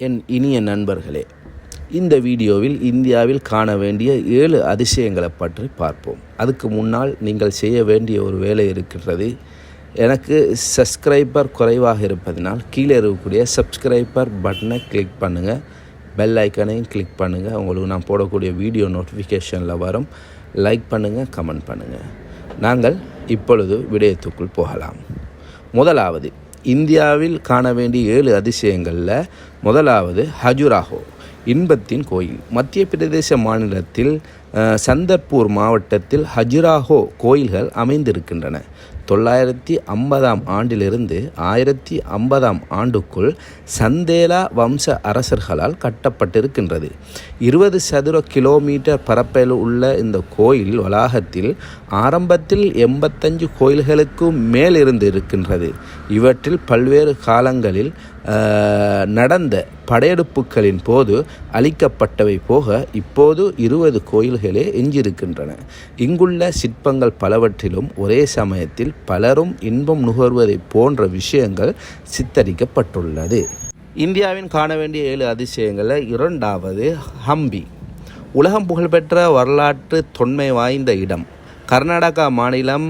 என் இனிய நண்பர்களே இந்த வீடியோவில் இந்தியாவில் காண வேண்டிய ஏழு அதிசயங்களை பற்றி பார்ப்போம். அதுக்கு முன்னால் நீங்கள் செய்ய வேண்டிய ஒரு வேலை இருக்கின்றது எனக்கு சப்ஸ்கிரைபர் குறைவாக இருப்பதனால் கீழே இருக்கக்கூடிய சப்ஸ்கிரைபர் பட்டனை கிளிக் பண்ணுங்கள் பெல் ஐக்கனையும் கிளிக் பண்ணுங்கள் உங்களுக்கு நான் போடக்கூடிய வீடியோ நோட்டிஃபிகேஷனில் வரும். லைக் பண்ணுங்கள் கமெண்ட் பண்ணுங்கள் நாங்கள் இப்பொழுது விடயத்துக்குள் போகலாம். முதலாவது இந்தியாவில் காண வேண்டிய ஏழு அதிசயங்களில் முதலாவது ஹஜுராஹோ இன்பத்தின் கோயில். மத்திய பிரதேச மாநிலத்தில் சந்தர்பூர் மாவட்டத்தில் ஹஜுராஹோ கோயில்கள் அமைந்திருக்கின்றன. தொள்ளாயிரத்தி ஐம்பதாம் ஆண்டிலிருந்து ஆயிரத்தி ஐம்பதாம் ஆண்டுக்குள் சந்தேலா வம்ச அரசர்களால் கட்டப்பட்டிருக்கின்றது. இருபது சதுர கிலோமீட்டர் பரப்பில் உள்ள இந்த கோயில் வளாகத்தில் ஆரம்பத்தில் எண்பத்தஞ்சு கோயில்களுக்கு மேல் இருந்து இருக்கின்றது. இவற்றில் பல்வேறு காலங்களில் நடந்த படையெடுப்புகளின் போது அளிக்கப்பட்டவை போக இப்போது இருபது கோயில்கள் எஞ்சியிருக்கின்றன. இங்குள்ள சிற்பங்கள் பலவற்றிலும் ஒரே சமயத்தில் பலரும் இன்பம் நுகர்வதை போன்ற விஷயங்கள் சித்தரிக்கப்பட்டுள்ளது. இந்தியாவின் காண வேண்டிய ஏழு அதிசயங்களில் இரண்டாவது ஹம்பி. உலகம் புகழ்பெற்ற வரலாற்று தொன்மை வாய்ந்த இடம். கர்நாடகா மாநிலம்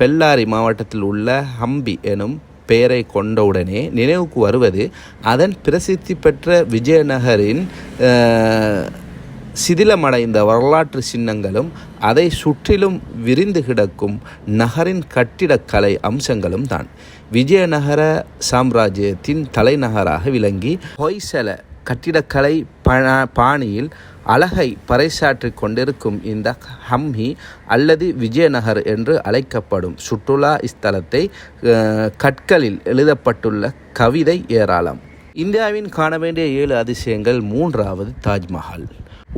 பெல்லாரி மாவட்டத்தில் உள்ள ஹம்பி எனும் பெயரை கொண்டவுடனே நினைவுக்கு வருவது அதன் பிரசித்தி பெற்ற விஜயநகரின் சிதிலமடைந்த வரலாற்று சின்னங்களும் அதை சுற்றிலும் விரிந்து கிடக்கும் நகரின் கட்டிடக்கலை அம்சங்களும் தான். விஜயநகர சாம்ராஜ்யத்தின் தலைநகராக விளங்கி ஹொய்சல கட்டிடக்கலை பண பாணியில் அழகை பறைசாற்றிக் கொண்டிருக்கும் இந்த ஹம்மி அல்லது விஜயநகர் என்று அழைக்கப்படும் சுற்றுலா ஸ்தலத்தை கற்களில் எழுதப்பட்டுள்ள கவிதை ஏராளம். இந்தியாவின் காண வேண்டிய ஏழு அதிசயங்கள் மூன்றாவது தாஜ்மஹால்.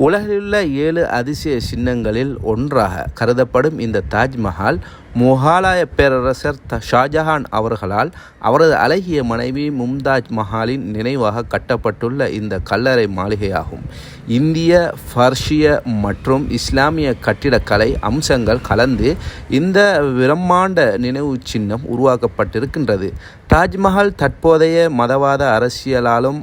உலகிலுள்ள ஏழு அதிசய சின்னங்களில் ஒன்றாக கருதப்படும் இந்த தாஜ்மஹால் முகலாய பேரரசர் த ஷாஜஹான் அவர்களால் அவரது அழகிய மனைவி மும்தாஜ் மஹாலின் நினைவாக கட்டப்பட்டுள்ள இந்த கல்லறை மாளிகையாகும். இந்திய பர்ஷிய மற்றும் இஸ்லாமிய கட்டிடக்கலை அம்சங்கள் கலந்து இந்த பிரம்மாண்ட நினைவு சின்னம் உருவாக்கப்பட்டிருக்கின்றது. தாஜ்மஹால் தற்போதைய மதவாத அரசியலாலும்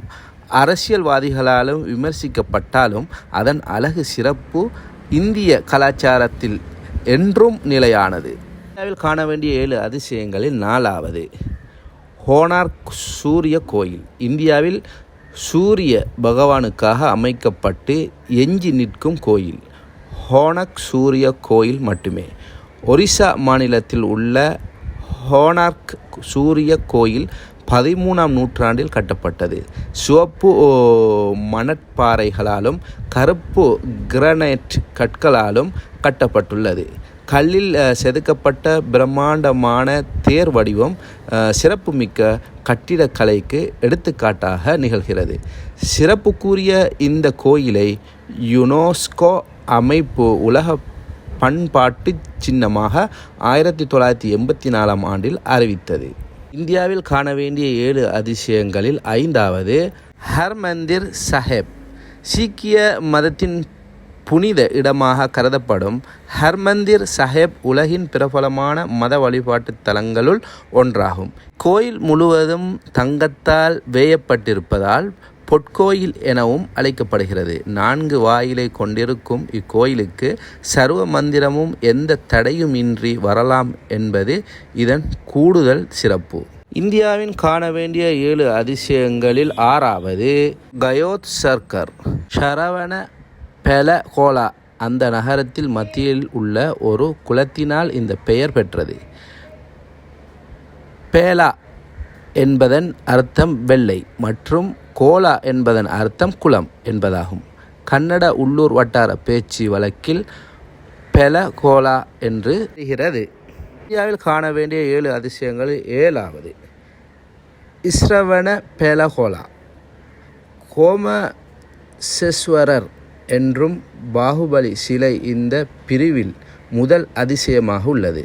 அரசியல்வாதிகளாலும் விமர்சிக்கப்பட்டாலும் அதன் அழகு சிறப்பு இந்திய கலாச்சாரத்தில் என்றும் நிலையானது. இந்தியாவில் காண வேண்டிய ஏழு அதிசயங்களில் நாலாவது. ஹோனார்க் சூரிய கோயில். இந்தியாவில் சூரிய பகவானுக்காக அமைக்கப்பட்டு எஞ்சி நிற்கும் கோயில். ஹோனக் சூரிய கோயில் மட்டுமே. ஒரிசா மாநிலத்தில் உள்ள ஹோனார்க் சூரிய கோயில் பதிமூணாம் நூற்றாண்டில் கட்டப்பட்டது. சிவப்பு ஓ, மணற்பாறைகளாலும் கருப்பு கிரனைட் கற்களாலும் கட்டப்பட்டுள்ளது. கல்லில் செதுக்கப்பட்ட பிரம்மாண்டமான தேர் வடிவம் சிறப்புமிக்க கட்டிடக்கலைக்கு எடுத்துக்காட்டாக நிகழ்கிறது. சிறப்புக்குரிய இந்த கோயிலை யுனோஸ்கோ அமைப்பு உலக பண்பாட்டு சின்னமாக ஆயிரத்தி தொள்ளாயிரத்தி எண்பத்தி நாலாம் ஆண்டில் அறிவித்தது. இந்தியாவில் காண வேண்டிய ஏழு அதிசயங்களில் ஐந்தாவது ஹர்மந்திர் சாஹேப். சீக்கிய மதத்தின் புனித இடமாக கருதப்படும் ஹர்மந்திர் சாஹேப் உலகின் பிரபலமான மத வழிபாட்டு தலங்களுள் ஒன்றாகும். கோயில் முழுவதும் தங்கத்தால் வேயப்பட்டிருப்பதால் பொற்கோயில் எனவும் அழைக்கப்படுகிறது. நான்கு வாயிலை கொண்டிருக்கும் இக்கோயிலுக்கு சர்வ மந்திரமும் எந்த தடையும் இன்றி வரலாம் என்பது இதன் கூடுதல் சிறப்பு. இந்தியாவின் காண வேண்டிய ஏழு அதிசயங்களில் ஆறாவது கயோத் சர்க்கர். ஷரவண பெலகோலா அந்த நகரத்தில் மத்தியில் உள்ள ஒரு குளத்தினால் இந்த பெயர் பெற்றது. பேலா என்பதன் அர்த்தம் வெள்ளை மற்றும் கோலா என்பதன் அர்த்தம் குளம் என்பதாகும். கன்னட உள்ளூர் வட்டார பேச்சு வழக்கில் பெல கோலா என்று தெரிகிறது. இந்தியாவில் காண வேண்டிய ஏழு அதிசயங்கள் ஏழாவது. இஸ்ரவண பெலகோலா கோமசேஸ்வரர் என்றும் பாகுபலி சிலை இந்த பிரிவில் முதல் அதிசயமாக உள்ளது.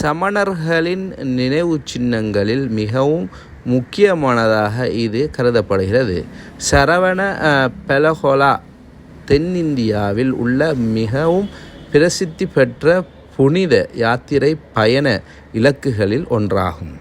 சமணர்களின் நினைவு சின்னங்களில் மிகவும் முக்கியமானதாக இது கருதப்படுகிறது. சரவண பெலகோலா தென்னிந்தியாவில் உள்ள மிகவும் பிரசித்தி பெற்ற புனித யாத்திரை பயண இலக்குகளில் ஒன்றாகும்.